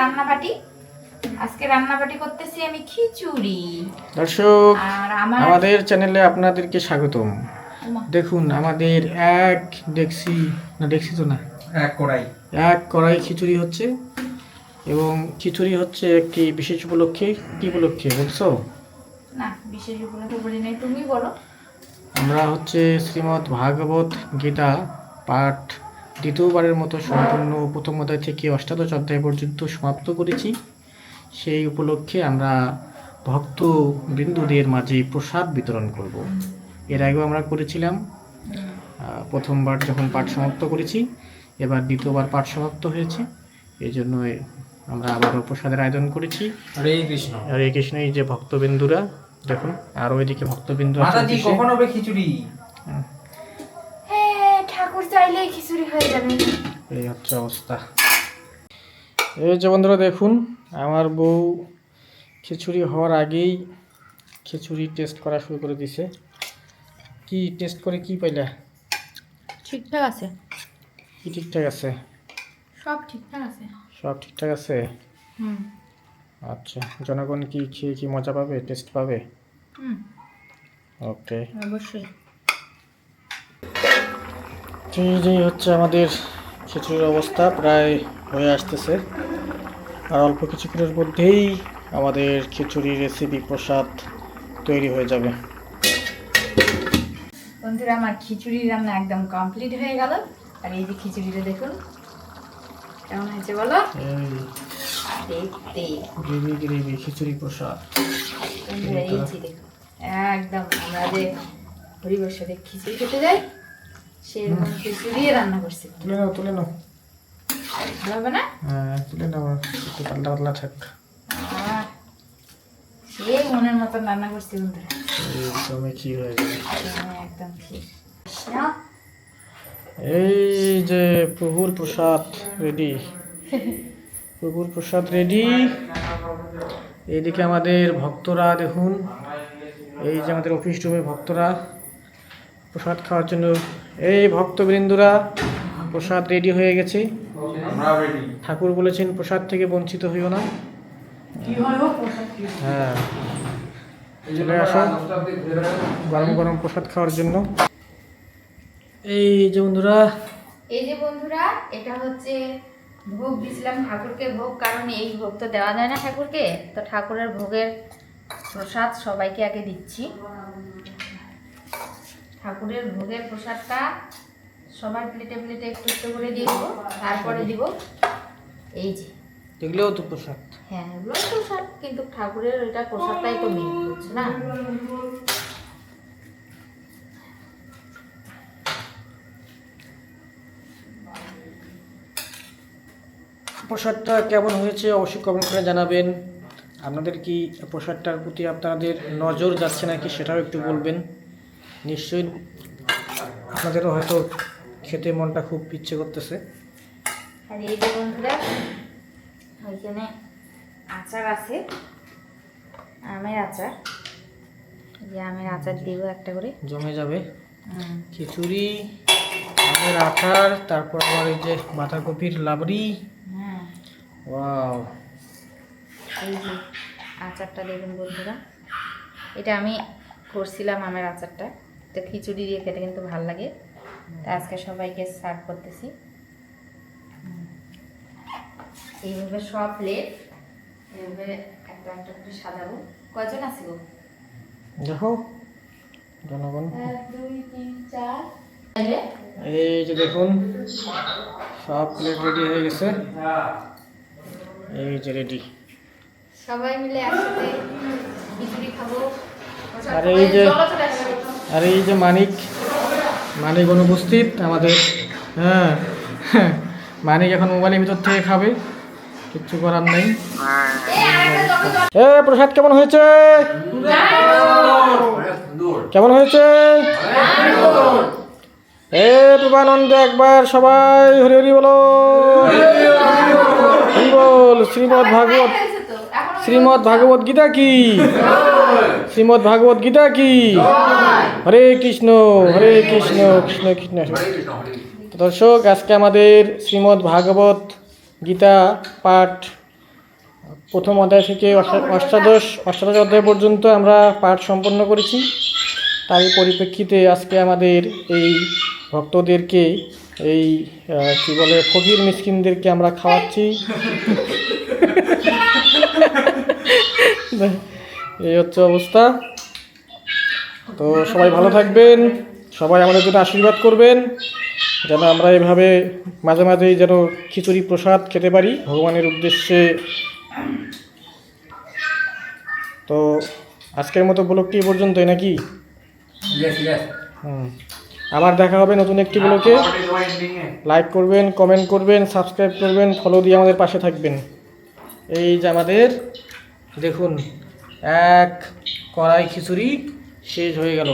রান্নাবাটি? আজকে রান্নাবাটি করতেছি আমি খিচুড়ি। দর্শক আর আমার আমাদের চ্যানেলে আপনাদেরকে স্বাগতম। দেখুন আমাদের এক ডেক্সি না ডেক্সি তো না? এক কড়াই। এক কড়াই খিচুড়ি হচ্ছে এবং খিচুড়ি হচ্ছে একটি বিশেষ উপলক্ষে। কি উপলক্ষে বলছো? না বিশেষ উপলক্ষে বলি নাই তুমি বলো। আমরা হচ্ছে শ্রীমদ্ ভাগবত গীতা পাঠ দ্বিতীয়বারের মতো সম্পূর্ণ প্রথম অধ্যায় থেকে অষ্টাদশ অধ্যায় পর্যন্ত সমাপ্ত করেছি। সেই উপলক্ষে আমরা ভক্ত বিন্দুদের মাঝে প্রসাদ বিতরণ করব। এর আগেও আমরা করেছিলাম প্রথমবার যখন পাঠ সমাপ্ত করেছি এবার দ্বিতীয়বার পাঠ সমাপ্ত হয়েছে। এই জন্য আমরা আবারও প্রসাদের আয়োজন করেছি। হরে কৃষ্ণ। আর এই কৃষ্ণ এই যে ভক্তবিন্দুরা দেখুন আরও এদিকে ভক্তবিন্দু কখন হবে খিচুড়ি? চাইলেই খিচুড়ি হয়ে যাবে এই হচ্ছে অবস্থা। এই যে বন্ধুরা দেখুন আমার বউ খিচুড়ি হওয়ার আগেই খিচুড়ি টেস্ট করা শুরু করে দিছে। কি টেস্ট করে কি পাইলা? ঠিকঠাক আছে। কি ঠিকঠাক আছে? সব ঠিকঠাক আছে। সব ঠিকঠাক আছে? হুম। আচ্ছা জনগণ কি খেয়ে কি মজা পাবে টেস্ট পাবে? হুম। ওকে অবশ্যই। এই হচ্ছে আমাদের খিচুড়ির অবস্থা প্রায় হয়ে আসতেছে। আর অল্প কিছুক্ষণের মধ্যেই আমাদের খিচুড়ি রেসিপি প্রসাদ তৈরি হয়ে যাবে। বন্ধুরা আমার খিচুড়ি রান্না একদম কমপ্লিট হয়ে গেল। আর এই যে খিচুড়িটা দেখুন কেমন হয়েছে বলো? গ্রেভি গ্রেভি খিচুড়ি প্রসাদ। একদম আমরা যে হরিবর সাথে খিচুড়ি খেতে যাই সেরকম খিচুড়ি রান্না করছি? তুলে নাও তুলে নাও। ভালো হবে না? হ্যাঁ তুলে নাও একটু পাতলা পাতলা থাক। আহ, মনের মতন রান্না করছি বন্ধুরা। একদমই কি হয়ে যাবে একদম ঠিক এই যে প্রভুর প্রসাদ রেডি। প্রভুর প্রসাদ রেডি। এইদিকে আমাদের ভক্তরা দেখুন এই যে আমাদের অফিস রুমে ভক্তরা প্রসাদ খাওয়ার জন্য এই ভক্তবৃন্দুরা প্রসাদ রেডি হয়ে গেছে। আমরা ঠাকুর বলেছেন প্রসাদ থেকে বঞ্চিত হইও না। হ্যাঁ চলে আসো। গরম গরম প্রসাদ খাওয়ার জন্য। এই যে বন্ধুরা এই যে বন্ধুরা এটা হচ্ছে ভোগ দিয়েছিলাম ঠাকুরকে ভোগ কারণ এই ভোগ তো দেওয়া যায় না ঠাকুরকে। তো ঠাকুরের ভোগের প্রসাদ সবাইকে আগে দিচ্ছি। ঠাকুরের ভোগের প্রসাদটা সবার প্লেটে প্লেটে একটু একটু করে দিয়ে দেবো তারপরে দিব। এই যে। এগুলোও তো প্রসাদ। হ্যাঁ এগুলো প্রসাদ কিন্তু ঠাকুরের ওইটা প্রসাদটাই তো মেন বুঝছ না? প্রসাদটা কেমন হয়েছে অবশ্যই কমেন্ট করে জানাবেন। আপনাদের কি প্রসাদটার প্রতি আপনাদের নজর যাচ্ছে নাকি সেটাও একটু বলবেন। নিশ্চয়ই আপনাদেরও হয়তো খেতে মনটা খুব ইচ্ছে করতেছে। আর এই যে বন্ধুরা ওইখানে আচার আছে আমের আচার। এই যে আমের আচার দিব একটা করে। জমে যাবে। খিচুড়ি আমের আচার তারপর আবার এই যে বাঁধাকপির লাবড়ি। হ্যাঁ। ওয়াও। এই যে আচারটা দেখুন বন্ধুরা এটা আমি করছিলাম আমের আচারটা। তো খিচুড়ি দিয়ে খেতে কিন্তু ভালো লাগে। তা আজকে সবাইকে সার্ভ করতেছি। এইভাবে সব প্লেট এইভাবে একটা একটা করে সাজাবো। কজন আছে গো? দেখো জনগণ। দুই তিন চার। এই যে দেখুন সব প্লেট রেডি হয়ে গেছে। এই যে রেডি সবাই মিলে একসাথে খিচুড়ি খাব। আর এই যে- আর এই যে মানিক মানিক অনুপস্থিত আমাদের। হ্যাঁ মানিক এখন মোবাইলের ভিতর থেকে খাবে, কিচ্ছু করার নেই। এ, প্রসাদ কেমন হয়েছে? কেমন হয়েছে? এ প্রভানন্দ একবার সবাই হরি হরি বলো। বল? শ্রীমদ ভাগবত শ্রীমদ ভাগবত গীতা কি? শ্রীমদ ভাগবত গীতা কি? হরে কৃষ্ণ হরে কৃষ্ণ কৃষ্ণ কৃষ্ণ। দর্শক, আজকে আমাদের শ্রীমদ ভাগবত গীতা পাঠ প্রথম অধ্যায় থেকে অষ্টাদশ অষ্টাদশ অধ্যায় পর্যন্ত আমরা পাঠ সম্পন্ন করেছি। তারই পরিপ্রেক্ষিতে আজকে আমাদের এই ভক্তদেরকে, এই কী বলে, ফকির মিসকিনদেরকে আমরা খাওয়াচ্ছি। এই হচ্ছে অবস্থা। তো সবাই ভালো থাকবেন সবাই আমাদের জন্য আশীর্বাদ করবেন যেন আমরা এভাবে মাঝে মাঝেই যেন খিচুড়ি প্রসাদ খেতে পারি ভগবানের উদ্দেশ্যে। তো আজকের মতো ব্লগটি পর্যন্তই নাকি? হুম। আবার দেখা হবে নতুন একটি ব্লগে। লাইক করবেন কমেন্ট করবেন সাবস্ক্রাইব করবেন ফলো দিয়ে আমাদের পাশে থাকবেন। এই যে আমাদের দেখুন এক কড়াই খিচুড়ি। শেষ হয়ে গেল